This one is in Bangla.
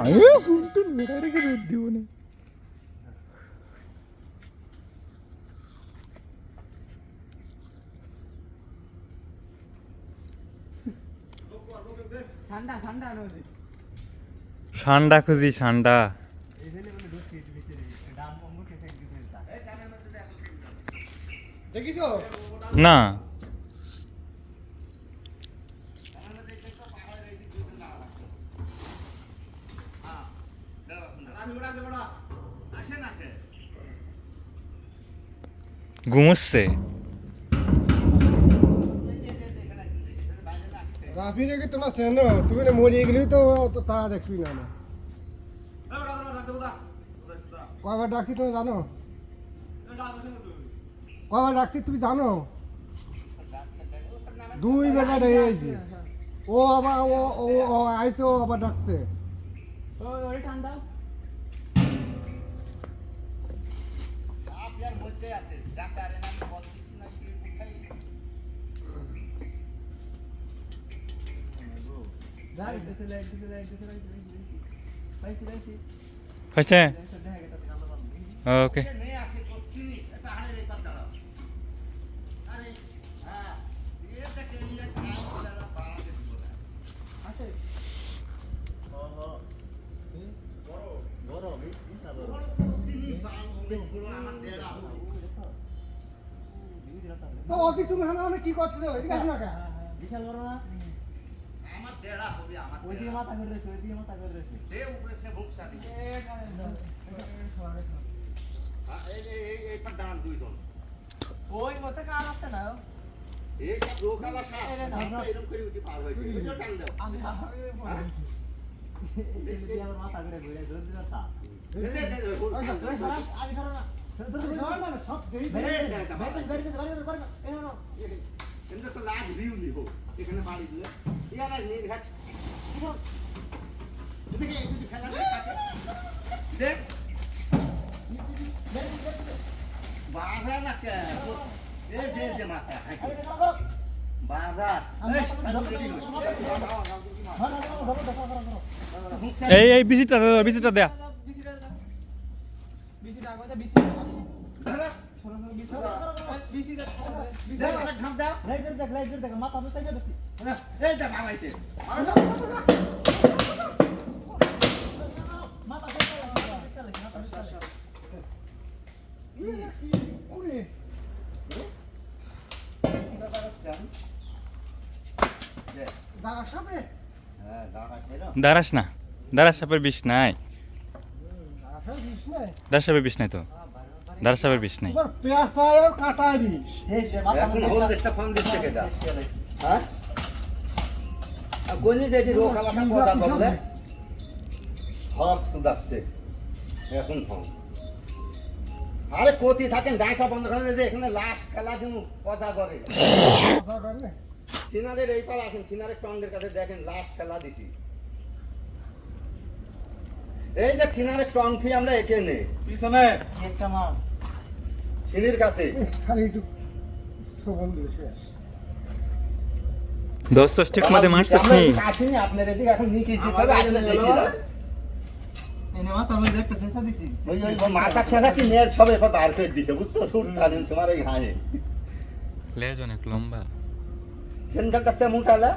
আমি ফুলটু মেরে রেখে দুধ দিব না। ঠান্ডা ঠান্ডা নদী ঠান্ডা খুঁজি ঠান্ডা। না। ঘুমুচ্ছে। রাফি রেখে তোমরা সেন তুমি না মরিয়ে গেলেই তো তো তা দেখবি না না কয়বার ডাকছি তুমি জানো? কয়বার ডাকছি তুমি জানো? দুই বেলা ডেকেছি ও আবার ও ও ও আইসে ও আবার ডাকছে। ওই ওই ঠান্ডা হয়েছে? ওকে তো অতি তুমি হানা হানা কি করছ এদিকে আসো না বিশাল বড় না আমার দেড়া হবে আমার ওইদিকে মাথা করে রয়েছে ওইদিকে মাথা করে রয়েছে দে উপরে সে ভুক সাথে এই এই এই এই পার দাঁড়ান দুইজন ওই মতো কার আসছে না এই সব লোকালা সাপ এরকম করে উঠে পার হয়েছে ওইটা টান দাও আমি আমার মাথা করে ঘুরে ধরে দিল তা দে, দে, দে, দে, ভুল, ভুল, ভুল, ভুল। আগে খারাপ না বাধা না কে এই যে যে মাথা এই এই বিচিটা বিচিটা দেয়া। হ্যাঁ, দাঁড়াইছে না? দাঁড়াস না দাঁড়াস সাপের বিষ নাই দাঁড়া সাপে বিষ নাই তো? দাঁড়াস সাপের বিষ নাই। তোমার পেঁচায় আর কাটায় বিষ। এই যে মাথা এখন হল দেশটা ফোন দিচ্ছে কেটা? হ্যাঁ? আর কতি থাকেন বন্ধ যে এখানে লাশ খেলা দিন কথা করে সিনারের এই পালা আছেন সিনারের টঙ্গের কাছে দেখেন লাশ খেলা দিছি। এই যে সিনারের টং থেকে আমরা একে নে। পিছনে একটা মাল? সিনির কাছে। খালি একটু সবল দিয়ে শেষ। দোস্ত ঠিক মতে মারছিস নি? আপনার এদিকে এখন দিতে হবে দেখি এনে মাথার মধ্যে একটা শেষা দিছি। ওই ওই ওই মাথা ছেঁড়া কি নেজ সব এবার বার করে দিছে বুঝছ? সুট টানেন তোমার এই হাঁয়ে। লেজ অনেক লম্বা। মুটালা